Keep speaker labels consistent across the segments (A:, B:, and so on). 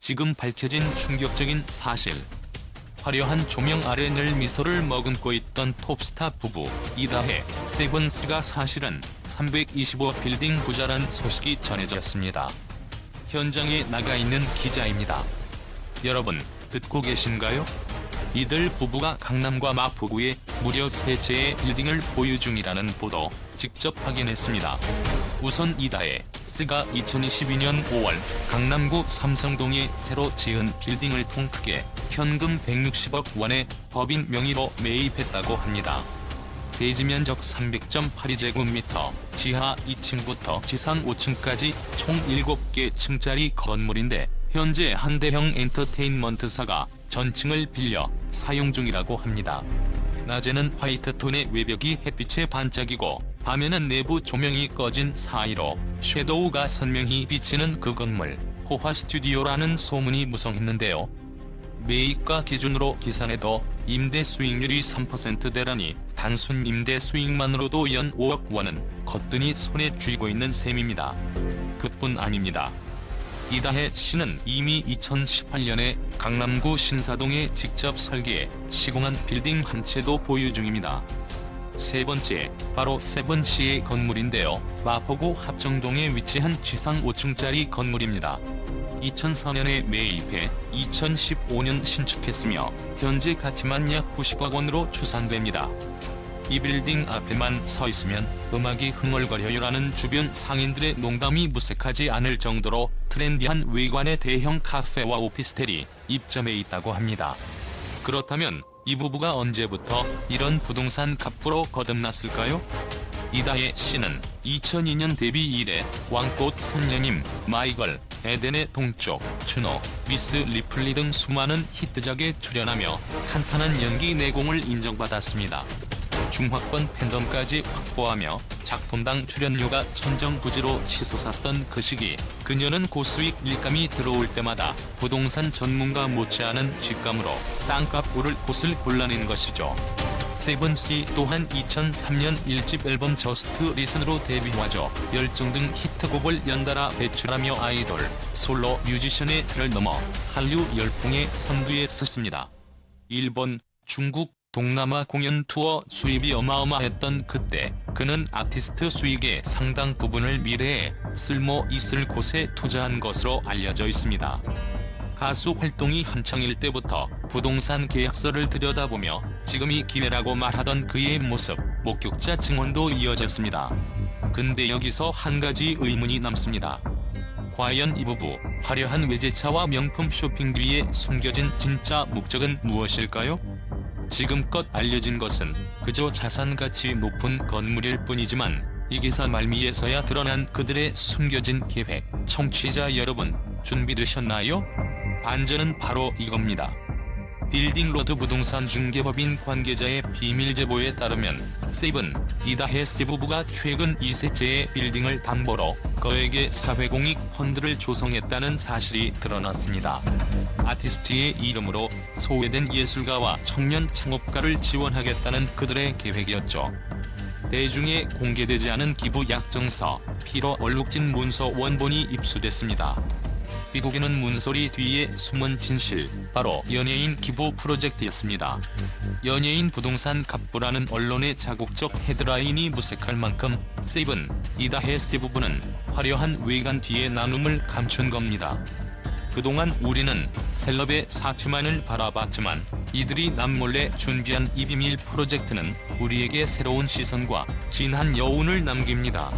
A: 지금 밝혀진 충격적인 사실. 화려한 조명 아래 늘 미소를 머금고 있던 톱스타 부부 이다혜, 세븐스가 사실은 325 빌딩 부자란 소식이 전해졌습니다. 현장에 나가 있는 기자입니다. 여러분, 듣고 계신가요? 이들 부부가 강남과 마포구에 무려 세 채의 빌딩을 보유 중이라는 보도 직접 확인했습니다. 우선 이다혜, 스가 2022년 5월 강남구 삼성동에 새로 지은 빌딩을 통 크게 현금 160억 원의 법인 명의로 매입했다고 합니다. 대지 면적 300.82제곱미터, 지하 2층부터 지상 5층까지 총 7개 층짜리 건물인데 현재 한대형 엔터테인먼트사가 전층을 빌려 사용 중이라고 합니다. 낮에는 화이트톤의 외벽이 햇빛에 반짝이고 밤에는 내부 조명이 꺼진 사이로 섀도우가 선명히 비치는 그 건물 호화 스튜디오라는 소문이 무성했는데요. 매입가 기준으로 계산해도 임대 수익률이 3%대라니 단순 임대 수익만으로도 연 5억 원은 거뜬히 손에 쥐고 있는 셈입니다. 그뿐 아닙니다. 이다혜 씨는 이미 2018년에 강남구 신사동에 직접 설계해 시공한 빌딩 한 채도 보유 중입니다. 세 번째, 바로 세븐시의 건물인데요. 마포구 합정동에 위치한 지상 5층짜리 건물입니다. 2004년에 매입해 2015년 신축했으며 현재 가치만 약 90억 원으로 추산됩니다. 이 빌딩 앞에만 서 있으면 음악이 흥얼거려요라는 주변 상인들의 농담이 무색하지 않을 정도로 트렌디한 외관의 대형 카페와 오피스텔이 입점해 있다고 합니다. 그렇다면 이 부부가 언제부터 이런 부동산 갑부로 거듭났을까요? 이다혜 씨는 2002년 데뷔 이래 왕꽃 선녀님, 마이걸, 에덴의 동쪽, 추노, 미스 리플리 등 수많은 히트작에 출연하며 탄탄한 연기 내공을 인정받았습니다. 중화권 팬덤까지 확보하며 작품당 출연료가 천정부지로 치솟았던 그 시기 그녀는 고수익 일감이 들어올 때마다 부동산 전문가 못지않은 직감으로 땅값 오를 곳을 골라낸 것이죠. 세븐씨 또한 2003년 1집 앨범 저스트 리슨으로 데뷔하죠. 열정 등 히트곡을 연달아 배출하며 아이돌, 솔로 뮤지션의 틀을 넘어 한류 열풍의 선두에 섰습니다. 일본, 중국, 동남아 공연 투어 수입이 어마어마했던 그때 그는 아티스트 수익의 상당 부분을 미래에 쓸모 있을 곳에 투자한 것으로 알려져 있습니다. 가수 활동이 한창일 때부터 부동산 계약서를 들여다보며 지금이 기회라고 말하던 그의 모습, 목격자 증언도 이어졌습니다. 근데 여기서 한 가지 의문이 남습니다. 과연 이 부부 화려한 외제차와 명품 쇼핑 뒤에 숨겨진 진짜 목적은 무엇일까요? 지금껏 알려진 것은 그저 자산 가치 높은 건물일 뿐이지만 이 기사 말미에서야 드러난 그들의 숨겨진 계획. 청취자 여러분, 준비되셨나요? 반전은 바로 이겁니다. 빌딩로드 부동산 중개법인 관계자의 비밀 제보에 따르면 세븐, 이다혜 씨 부부가 최근 2세째의 빌딩을 담보로 거액의 사회공익 펀드를 조성했다는 사실이 드러났습니다. 아티스트의 이름으로 소외된 예술가와 청년 창업가를 지원하겠다는 그들의 계획이었죠. 대중에 공개되지 않은 기부 약정서, 피로 얼룩진 문서 원본이 입수됐습니다. 미국에는 문소리 뒤에 숨은 진실, 바로 연예인 기부 프로젝트였습니다. 연예인 부동산 갑부라는 언론의 자국적 헤드라인이 무색할 만큼 세븐, 이다혜 씨 부부는 화려한 외관 뒤에 나눔을 감춘 겁니다. 그동안 우리는 셀럽의 사치만을 바라봤지만 이들이 남몰래 준비한 이 비밀 프로젝트는 우리에게 새로운 시선과 진한 여운을 남깁니다.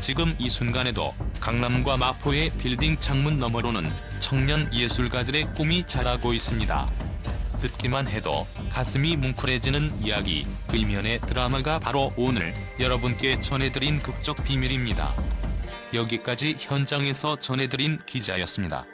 A: 지금 이 순간에도 강남과 마포의 빌딩 창문 너머로는 청년 예술가들의 꿈이 자라고 있습니다. 듣기만 해도 가슴이 뭉클해지는 이야기, 그 이면의 드라마가 바로 오늘 여러분께 전해드린 극적 비밀입니다. 여기까지 현장에서 전해드린 기자였습니다.